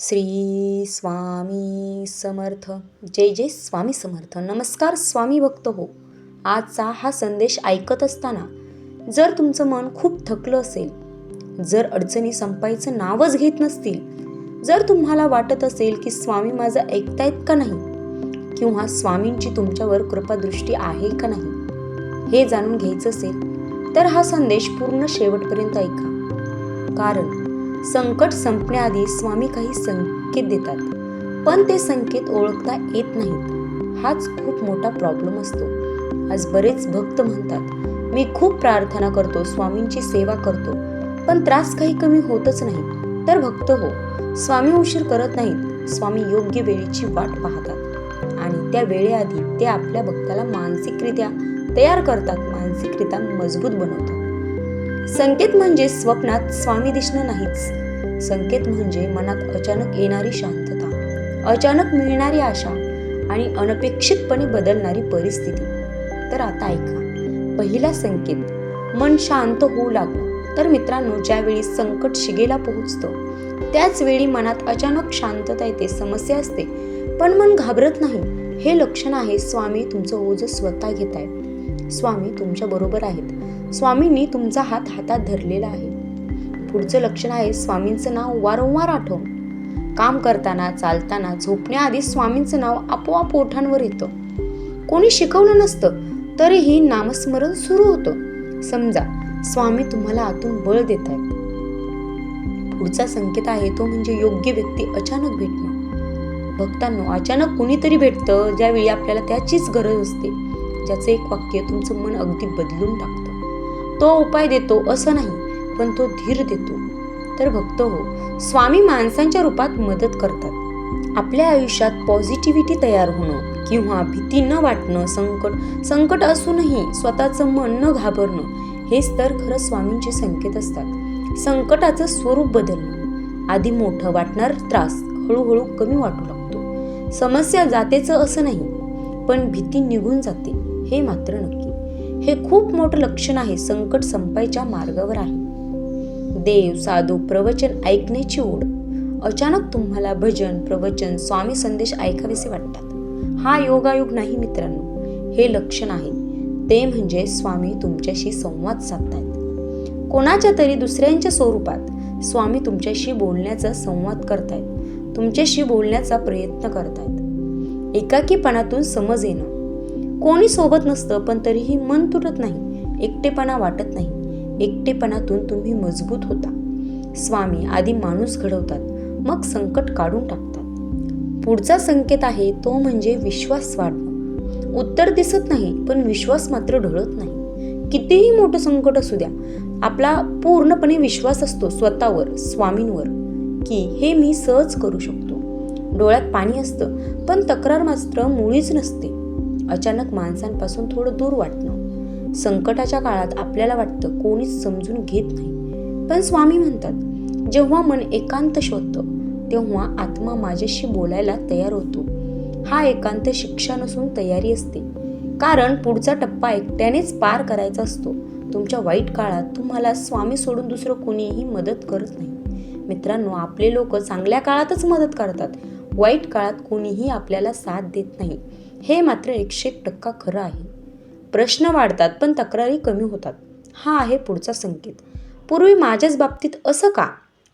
श्री स्वामी समर्थ. जय जय स्वामी समर्थ. नमस्कार स्वामी भक्त हो. आजचा हा संदेश ऐकत असताना जर तुमचं मन खूप थकलं असेल जर अडचणी संपायचं नावच घेत नसतील जर तुम्हाला वाटत असेल की स्वामी माझं ऐकतायत का नाही किंवा स्वामींची तुमच्यावर कृपादृष्टी आहे का नाही हे जाणून घ्यायचं असेल तर हा संदेश पूर्ण शेवटपर्यंत ऐका. कारण संकट संपण्याआधी स्वामी काही संकेत देतात. पण ते संकेत ओळखता येत नाहीत. हाच खूप मोठा प्रॉब्लेम असतो. आज बरेच भक्त म्हणतात मी खूप प्रार्थना करतो स्वामींची सेवा करतो. पण त्रास काही कमी होतच नाही. तर भक्त हो स्वामी उशीर करत नाहीत. स्वामी योग्य वेळेची वाट पाहतात. आणि त्या वेळेआधी ते आपल्या भक्ताला मानसिकरित्या तयार करतात. मानसिकरित्या मजबूत बनवतात. संकेत म्हणजे स्वप्नात स्वामी दिसणं नाहीच. संकेत म्हणजे मनात अचानक येणारी शांतता अचानक मिळणारी आशा आणि अनपेक्षितपणे बदलणारी परिस्थिती. तर आता ऐका. पहिला संकेत मन शांत होऊ लागलं. तर मित्रांनो ज्यावेळी संकट शिगेला पोहोचतं त्याच वेळी मनात अचानक शांतता येते समस्या असते. पण मन घाबरत नाही. हे लक्षण आहे स्वामी तुमचं ओझ स्वतः घेत आहे स्वामी तुमच्या बरोबर आहेत. स्वामींनी तुमचा हात हातात धरलेला आहे. पुढचं लक्षण आहे स्वामींचं नाव वारंवार आठव काम करताना चालताना झोपण्याआधी स्वामींचं नाव आपोआप ओठांवर येतं. कोणी शिकवलं नसतं तरीही नामस्मरण सुरू होतं. समजा स्वामी तुम्हाला आतून बळ देत आहेत पुढचा संकेत आहे तो म्हणजे योग्य व्यक्ती अचानक भेटणं. भक्तांनो अचानक कुणीतरी भेटतं ज्यावेळी आपल्याला त्याचीच गरज असते. ज्याचं एक वाक्य तुमचं मन अगदी बदलून टाकतं. तो उपाय देतो असं नाही पण तो धीर देतो. तर भक्त हो स्वामी माणसांच्या रूपात मदत करतात. आपल्या आयुष्यात पॉझिटिव्हिटी तयार होणं किंवा भीती न वाटणं संकट संकट असूनही स्वतःचं मन न घाबरणं हेच तर खरं स्वामींचे संकेत असतात. संकटाचं स्वरूप बदलणं आधी मोठं वाटणार त्रास हळूहळू कमी वाटू लागतो. समस्या जातेचं असं नाही पण भीती निघून जाते. हे मात्र नक्की. हे खूप मोठं लक्षण आहे संकट संपायच्या मार्गावर आहे. देव साधू प्रवचन ऐकण्याची ओढ. अचानक तुम्हाला भजन प्रवचन स्वामी संदेश ऐकावेसे वाटतात. हा योगायोग नाही मित्रांनो हे लक्षण आहे. ते म्हणजे स्वामी तुमच्याशी संवाद साधतायत. कोणाच्या तरी दुसऱ्यांच्या स्वरूपात स्वामी तुमच्याशी बोलण्याचा संवाद करतायत तुमच्याशी बोलण्याचा प्रयत्न करतायत. एकाकीपणातून समज येणं कोणी सोबत नसतं पण तरीही मन तुटत नाही एकटेपणा वाटत नाही एकटेपणातून तुम्ही मजबूत होता. स्वामी आधी माणूस घडवतात मग संकट काढून टाकतात. पुढचा संकेत आहे तो म्हणजे विश्वास वाढणं उत्तर दिसत नाही पण विश्वास मात्र ढळत नाही. कितीही मोठं संकट असू द्या आपला पूर्णपणे विश्वास असतो स्वतःवर स्वामींवर की हे मी सहज करू शकतो. डोळ्यात पाणी असतं पण तक्रार मात्र मुळीच नसते. अचानक माणसांपासून थोडं दूर वाटणं. संकटाच्या काळात आपल्याला वाटतं कोणीच समजून घेत नाही. पण स्वामी म्हणतात जेव्हा मन एकांत शोधतं तेव्हा आत्मा माझ्याशी बोलायला तयार होतो. हा एकांत शिक्षा नसून तयारी असते. कारण पुढचा टप्पा एकट्यानेच पार करायचा असतो. तुमच्या वाईट काळात तुम्हाला स्वामी सोडून दुसरं कोणीही मदत करत नाही. मित्रांनो आपले लोक चांगल्या काळातच मदत करतात. वाईट काळात कोणीही आपल्याला साथ देत नाही. हे मात्र एकशे एक टक्का खरं आहे. प्रश्न वाढतात पण तक्रारी कमी होतात. हा आहे पुढचा संकेत. पूर्वी माझ्याच बाबतीत असं का?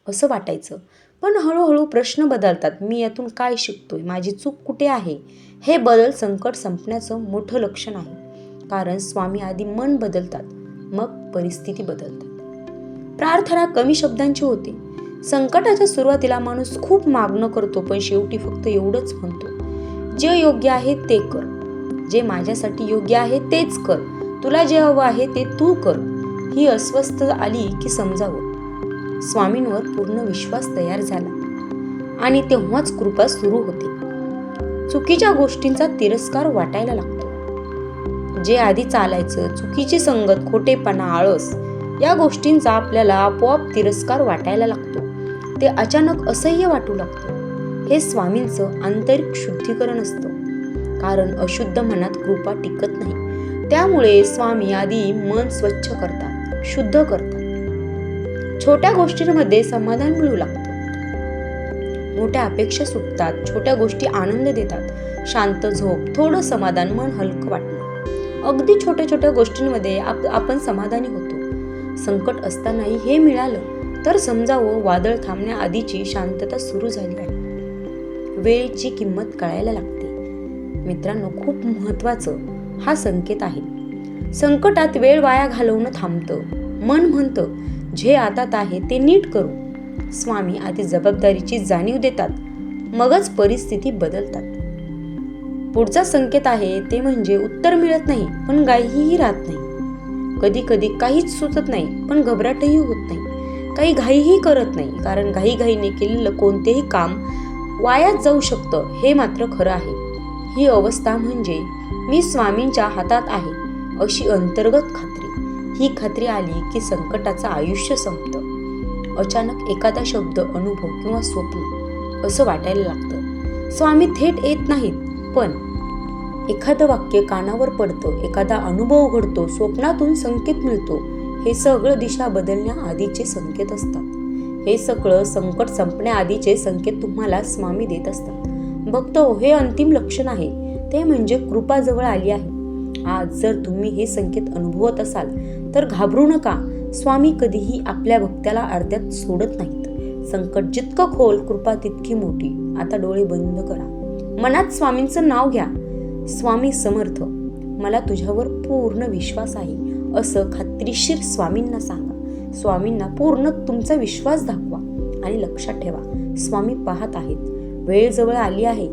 असं वाटायचं. पण हळूहळू प्रश्न बदलतात. मी यातून काय शिकतोय? माझी चूक कुठे आहे? हे बदल संकट संपण्याचं मोठं लक्षण आहे. कारण स्वामी आधी मन बदलतात मग परिस्थिती बदलतात. प्रार्थना कमी शब्दांची होते. संकटाच्या सुरुवातीला माणूस खूप मागणं करतो पण शेवटी फक्त एवढंच म्हणतो. जे योग्य आहे ते कर. जे माझ्यासाठी योग्य आहे तेच कर. तुला जे हवं आहे ते तू कर. ही अस्वस्थ आली की समजावं. स्वामींवर पूर्ण विश्वास तयार झाला. आणि तेव्हाच कृपा सुरू होते. चुकीच्या गोष्टींचा तिरस्कार वाटायला लागतो. जे आधी चालायचं चुकीची संगत खोटेपणा आळस या गोष्टींचा आपल्याला आपोआप तिरस्कार वाटायला लागतो. ते अचानक असह्य वाटू लागतं. हे स्वामींचं आंतरिक शुद्धीकरण असतं. कारण अशुद्ध मनात कृपा टिकत नाही. त्यामुळे स्वामी आधी मन स्वच्छ करतात शुद्ध करतात. छोट्या गोष्टींमध्ये समाधान मिळू लागतं. मोठ्या अपेक्षा सुटतात छोट्या गोष्टी आनंद देतात. शांत झोप थोडं समाधान मन हलकं वाटणं अगदी छोट्या छोट्या गोष्टींमध्ये आप आपण समाधानी होतो. संकट असतानाही हे मिळालं तर समजावं वादळ थांबण्याआधीची शांतता सुरू झाली आहे. वेळची किंमत कळायला लागते. मित्रांनो खूप महत्वाचं हा संकेत आहे. संकटात वेळ वाया घालवणं थांबतं. मन म्हणतं जे आतात आहे ते नीट करू. स्वामी आधी जबाबदारीची जाणीव देतात मगच परिस्थिती बदलतात. पुढचा संकेत आहे ते म्हणजे उत्तर मिळत नाही पण गाईही राहत नाही. कधी कधी काहीच सुचत नाही पण घबराटही होत नाही. काही घाईही करत नाही कारण घाईघाईने केलेलं कोणतेही काम वायाच जाऊ शकतं हे मात्र खरं आहे. ही अवस्था म्हणजे मी स्वामींच्या हातात आहे अशी अंतर्गत खात्री. ही खात्री आली की संकटाचं आयुष्य संपतं. अचानक एखादा शब्द अनुभव किंवा स्वप्न असं वाटायला लागतं. स्वामी थेट येत नाहीत पण एखादं वाक्य कानावर पडतं एखादा अनुभव घडतो स्वप्नातून संकेत मिळतो हे सगळं दिशा बदलण्याआधीचे संकेत असतात. हे सगळं संकट संपण्याआधीचे संकेत तुम्हाला स्वामी देत असतात. भक्त हे अंतिम लक्षण आहे. ते म्हणजे कृपा जवळ आली आहे. आज जर तुम्ही हे संकेत अनुभवत असाल तर घाबरू नका. स्वामी कधीही आपल्या भक्त्याला अर्ध्यात सोडत नाहीत. संकट जितकं खोल कृपा तितकी मोठी. आता डोळे बंद करा. मनात स्वामींचं नाव घ्या. स्वामी समर्थ मला तुझ्यावर पूर्ण विश्वास आहे. असं खात्रीशीर स्वामींना सांगा. स्वामींना पूर्ण तुमचा विश्वास दाखवा आणि लक्षात ठेवा स्वामी पाहत आहेत. वेळ जवळ आली आहे.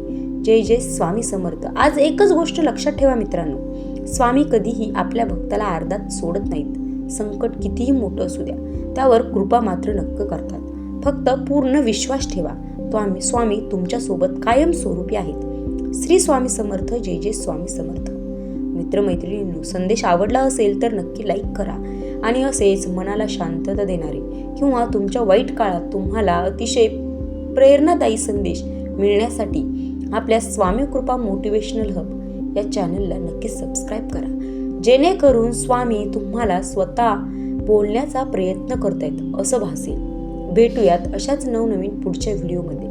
जय जय स्वामी समर्थ. आज एकच गोष्ट लक्षात ठेवा मित्रांनो. स्वामी कधीही आपल्या भक्ताला अर्धात सोडत नाहीत. संकट कितीही मोठं असू द्या त्यावर कृपा मात्र नक्क करतात. फक्त पूर्ण विश्वास ठेवा. तो आम्ही स्वामी तुमच्यासोबत कायम स्वरूपी आहेत. श्री स्वामी समर्थ जय जय स्वामी समर्थ. मित्रमैत्रिणींनो संदेश आवडला असेल तर नक्की लाईक करा. आणि असेच मनाला शांतता देणारे किंवा तुमच्या वाईट काळात तुम्हाला अतिशय प्रेरणादायी संदेश मिळण्यासाठी आपल्या स्वामी कृपा मोटिवेशनल हब या चॅनलला नक्की सबस्क्राईब करा. जेणेकरून स्वामी तुम्हाला स्वतः बोलण्याचा प्रयत्न करतायत असं भासेल. भेटूयात अशाच नवनवीन पुढच्या व्हिडिओमध्ये.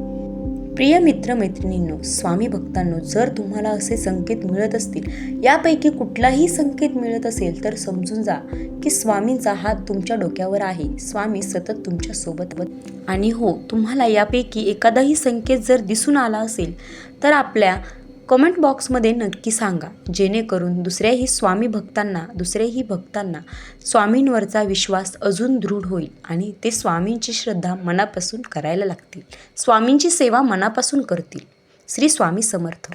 प्रिय मित्र मैत्रिणींनो स्वामी भक्तांनो जर तुम्हाला असे संकेत मिळत असतील यापैकी कुठलाही संकेत मिळत असेल तर समजून जा की स्वामींचा हात तुमच्या डोक्यावर आहे. स्वामी सतत तुमच्यासोबत आणि हो तुम्हाला यापैकी एखादाही संकेत जर दिसून आला असेल तर आपल्या कमेंट बॉक्समध्ये नक्की सांगा जेणेकरून दुसऱ्याही स्वामी भक्तांना दुसऱ्याही भक्तांना स्वामींवरचा विश्वास अजून दृढ होईल आणि ते स्वामींची श्रद्धा मनापासून करायला लागतील. स्वामींची सेवा मनापासून करतील. श्री स्वामी समर्थ.